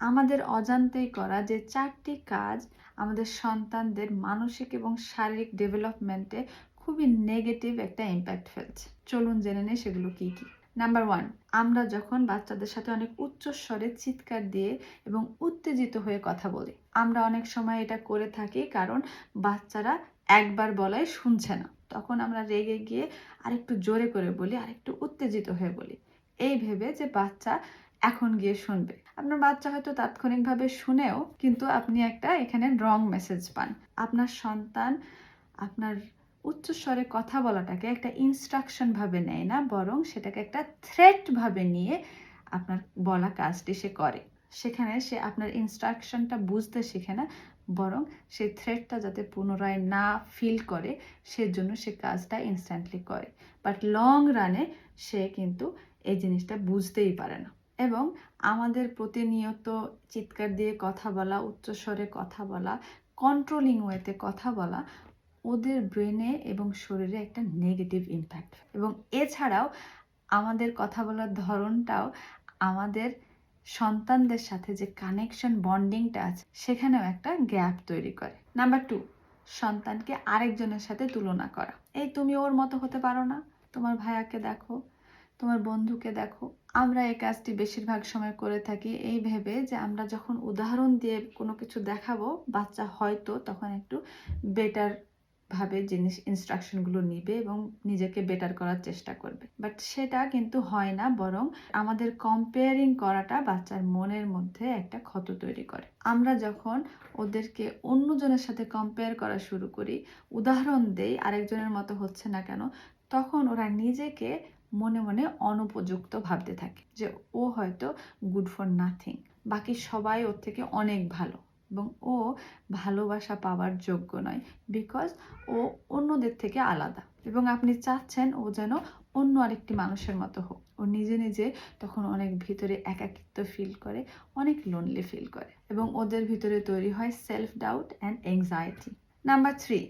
আমাদের অজান্তেই করা যে চারটি কাজ আমাদের সন্তানদের মানসিক এবং শারীরিক ডেভেলপমেন্টে খুবই নেগেটিভ একটা ইম্প্যাক্ট ফেলছে। চলুন জেনে নেই সেগুলো কি কি। নাম্বার ওয়ান আমরা যখন বাচ্চাদের সাথে অনেক উচ্চ স্বরে চিৎকার দিয়ে এবং উত্তেজিত হয়ে কথা বলি, আমরা অনেক সময় এটা করে থাকি কারণ বাচ্চারা একবার বলাই শুনছে না। তখন আমরা রেগে গিয়ে আরেকটু জোরে করে বলি, আরেকটু উত্তেজিত হয়ে বলি। এই ভেবে যে বাচ্চা এখন গিয়ে শুনবে। আপনার বাচ্চা হয়তো তাৎক্ষণিকভাবে শুনেও কিন্তু আপনি একটা এখানে রং মেসেজ পান। আপনার সন্তান আপনার উচ্চস্বরে কথা বলাটাকে একটা ইনস্ট্রাকশন ভাবে নেয় না, বরং সেটাকে একটা থ্রেট ভাবে নিয়ে আপনার বলা কাজটি সে করে। সেখানে সে আপনার ইনস্ট্রাকশনটা বুঝতে শিখে না, বরং সেই থ্রেটটা যাতে পুনরায় না ফিল করে, সেজন্য সে কাজটা ইনস্ট্যান্টলি করে। বাট লং রানে সে কিন্তু এই জিনিসটা বুঝতেই পারে না। এবং আমাদের প্রতিনিয়ত চিৎকার দিয়ে কথা বলা, উচ্চস্বরে কথা বলা কন্ট্রোলিং ওয়েতে কথা বলা, ওদের ব্রেনে এবং শরীরে একটা নেগেটিভ ইম্প্যাক্ট এবং এছাড়াও আমাদের কথা বলার ধরনটাও আমাদের সন্তানদের সাথে যে কানেকশন বন্ডিংটা আছে, সেখানেও একটা গ্যাপ তৈরি করে। নাম্বার টু সন্তানকে আরেকজনের সাথে তুলনা করা। এই তুমি ওর মতো হতে পারো না। তোমার ভাইয়াকে দেখো। তোমার বন্ধুকে দেখো। আমরা এই কাজটি বেশিরভাগ সময় করে থাকি এই ভেবে যে আমরা যখন উদাহরণ দিয়ে কোনো কিছু দেখাবো, বাচ্চা হয়তো তখন একটু বেটার ভাবে জিনিস ইনস্ট্রাকশনগুলো নিবে এবং নিজেকে বেটার করার চেষ্টা করবে। বাট সেটা কিন্তু হয় না, বরং আমাদের কম্পেয়ারিং করাটা বাচ্চার মনের মধ্যে একটা ক্ষত তৈরি করে। আমরা যখন ওদেরকে অন্যজনের সাথে কম্পেয়ার করা শুরু করি, উদাহরণ দেই, আরেকজনের মতো হচ্ছে না কেন, তখন ওরা নিজেকে মনে মনে অনুপযুক্ত ভাবতে থাকে যে ও হয়তো গুড ফর নাথিং বাকি সবাই ওর থেকে অনেক ভালো এবং ও ভালোবাসা পাওয়ার যোগ্য নয় বিকজ ও অন্যদের থেকে আলাদা। এবং আপনি চাচ্ছেন ও যেন অন্য আরেকটি মানুষের মতো হোক। ও নিজে নিজে তখন অনেক ভিতরে একাকিত্ব ফিল করে, অনেক লোনলি ফিল করে এবং ওদের ভিতরে তৈরি হয় self doubt and anxiety number three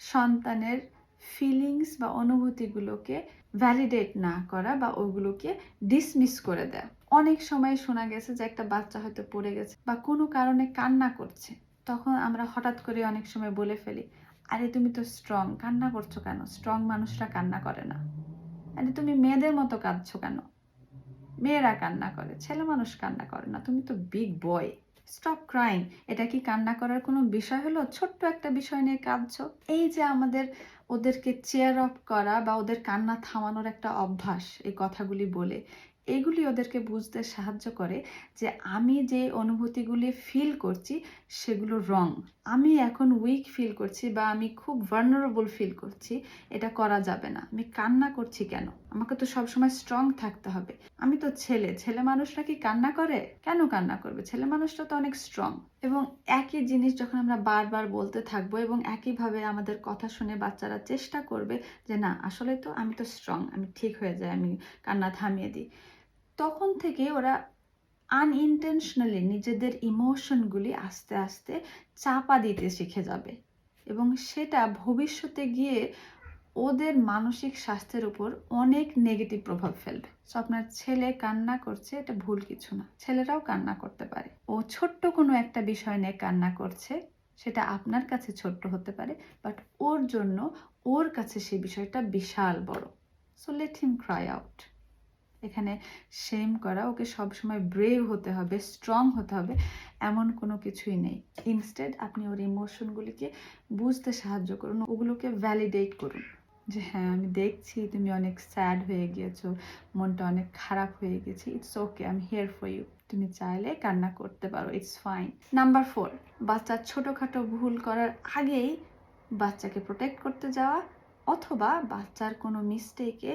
সন্তানের ফিলিংস বা অনুভূতিগুলোকে ভ্যালিডেট না করা বা ওগুলোকে ডিসমিস করে দেয়। অনেক সময় শোনা গেছে যে একটা বাচ্চা হয়তো পড়ে গেছে বা কোনো কারণে কান্না করছে। তখন আমরা হঠাৎ করে অনেক সময় বলে ফেলি, আরে, তুমি তো স্ট্রং কান্না করছ কেন? স্ট্রং মানুষরা কান্না করে না। আরে, তুমি মেয়েদের মতো কাঁদছো কেন? মেয়েরা কান্না করে, ছেলে মানুষ কান্না করে না। তুমি তো বিগ বয় স্টপ ক্রাইং এটা কি কান্না করার কোনো বিষয় হলো? ছোট্ট একটা বিষয় নিয়ে কাঁদছো। এই যে আমাদের, ওদেরকে চেয়ার আপ করা বা ওদের কান্না থামানোর একটা অভ্যাস, এই কথাগুলি বলে, এগুলি ওদেরকে বুঝতে সাহায্য করে যে আমি যে অনুভূতিগুলি ফিল করছি, সেগুলো রং আমি এখন উইক ফিল করছি বা আমি খুব ভার্নারেবল ফিল করছি, এটা করা যাবে না। আমি কান্না করছি কেন? আমাকে তো সবসময় স্ট্রং থাকতে হবে। আমি তো ছেলে ছেলে মানুষরা কি কান্না করে? কেন কান্না করবে? ছেলে মানুষটা তো অনেক স্ট্রং এবং একই জিনিস যখন আমরা বারবার বলতে থাকব এবং একইভাবে আমাদের কথা শুনে বাচ্চারা চেষ্টা করবে যে, না, আসলে তো আমি তো স্ট্রং আমি ঠিক হয়ে যাই, আমি কান্না থামিয়ে দিই। তখন থেকে ওরা আনইনটেনশনালি নিজেদের ইমোশনগুলি আস্তে আস্তে চাপা দিতে শিখে যাবে। এবং সেটা ভবিষ্যতে গিয়ে ওদের মানসিক স্বাস্থ্যের উপর অনেক নেগেটিভ প্রভাব ফেলবে। সো আপনার ছেলে কান্না করছে, এটা ভুল কিছু না। ছেলেরাও কান্না করতে পারে। ও ছোট্ট কোনো একটা বিষয় নিয়ে কান্না করছে, সেটা আপনার কাছে ছোট্ট হতে পারে বাট ওর জন্য ওর কাছে সেই বিষয়টা বিশাল বড়। So let him cry out এখানে সেম করা, ওকে সবসময় ব্রেভ হতে হবে স্ট্রং হতে হবে, এমন কোনো কিছুই নেই। ইনস্টেড আপনি ওর ইমোশনগুলিকে বুঝতে সাহায্য করুন, ওগুলোকে ভ্যালিডেট করুন। যে হ্যাঁ আমি দেখছি, তুমি অনেক স্যাড হয়ে গিয়েছো, মনটা অনেক খারাপ হয়ে গেছে it's okay I'm here for you তুমি চাইলে কান্না করতে পারো ইটস ফাইন নাম্বার ফোর বাচ্চার ছোটোখাটো ভুল করার আগেই বাচ্চাকে প্রোটেক্ট করতে যাওয়া অথবা বাচ্চার কোনো মিস্টেকে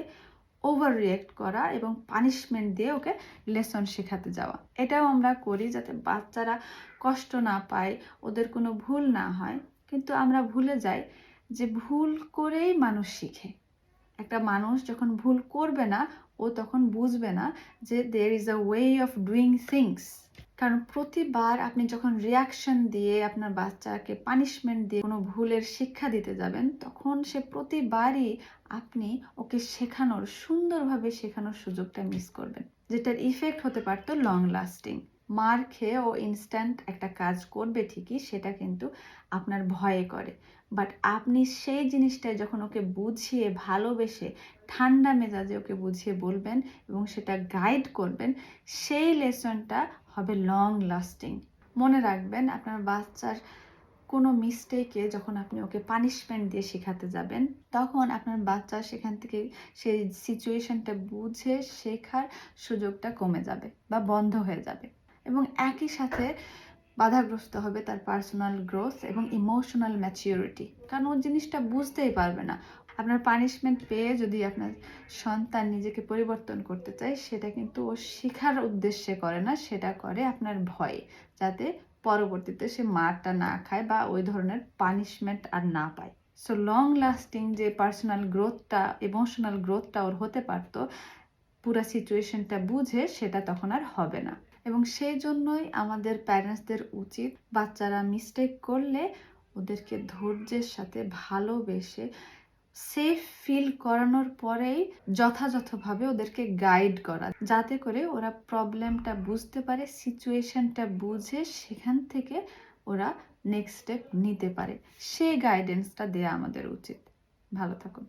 ওভার রিয়েক্ট করা এবং পানিশমেন্ট দিয়ে ওকে লেসন শেখাতে যাওয়া। এটাও আমরা করি যাতে বাচ্চারা কষ্ট না পায়, ওদের কোনো ভুল না হয়, কিন্তু আমরা ভুলে যাই। যে ভুল করেই মানুষ শিখে। একটা মানুষ যখন ভুল করবে না, ও তখন বুঝবে না যে there is a way of doing things কারণ প্রতিবার আপনি যখন রিয়াকশন দিয়ে আপনার বাচ্চাকে পানিশমেন্ট দিয়ে কোনো ভুলের শিক্ষা দিতে যাবেন, তখন সে প্রতিবারই আপনি ওকে শেখানোর, সুন্দরভাবে শেখানোর সুযোগটা মিস করবেন, যেটার ইফেক্ট হতে পারতো লং লাস্টিং মার খেয়ে ও ইনস্ট্যান্ট একটা কাজ করবে ঠিকই, সেটা কিন্তু আপনার ভয়ে করে। বাট আপনি সেই জিনিসটাই যখন ওকে বুঝিয়ে ভালোবেসে, ঠান্ডা মেজাজে ওকে বুঝিয়ে বলবেন এবং সেটা গাইড করবেন, সেই লেসনটা হবে লং লাস্টিং মনে রাখবেন, আপনার বাচ্চার কোনো মিস্টেকে যখন আপনি ওকে পানিশমেন্ট দিয়ে শেখাতে যাবেন, তখন আপনার বাচ্চা সেখান থেকে সেই সিচুয়েশনটা বুঝে শেখার সুযোগটা কমে যাবে বা বন্ধ হয়ে যাবে। এবং একই সাথে বাধাগ্রস্ত হবে তার পার্সোনাল গ্রোথ এবং ইমোশনাল ম্যাচিউরিটি কারণ ও জিনিসটা বুঝতেই পারবে না। আপনার পানিশমেন্ট পেয়ে যদি আপনার সন্তান নিজেকে পরিবর্তন করতে চায়, সেটা কিন্তু ও শেখার উদ্দেশ্যে করে না, সেটা করে আপনার ভয়ে। যাতে পরবর্তীতে সে মারটা না খায় বা ওই ধরনের পানিশমেন্ট আর না পায়। সো লং লাস্টিং যে পার্সোনাল গ্রোথটা ইমোশনাল গ্রোথটা ওর হতে পারতো, পুরো সিচুয়েশনটা বুঝে সেটা তখন আর হবে না। এবং সেই জন্যই আমাদের প্যারেন্টসদের উচিত বাচ্চারা মিস্টেক করলে ওদেরকে ধৈর্যের সাথে ভালোবেসে সেফ ফিল করানোর পরেই যথাযথভাবে ওদেরকে গাইড করা। যাতে করে ওরা প্রবলেমটা বুঝতে পারে সিচুয়েশনটা বুঝে সেখান থেকে ওরা নেক্সট স্টেপ নিতে পারে। সেই গাইডেন্সটা দেওয়া আমাদের উচিত। ভালো থাকুন।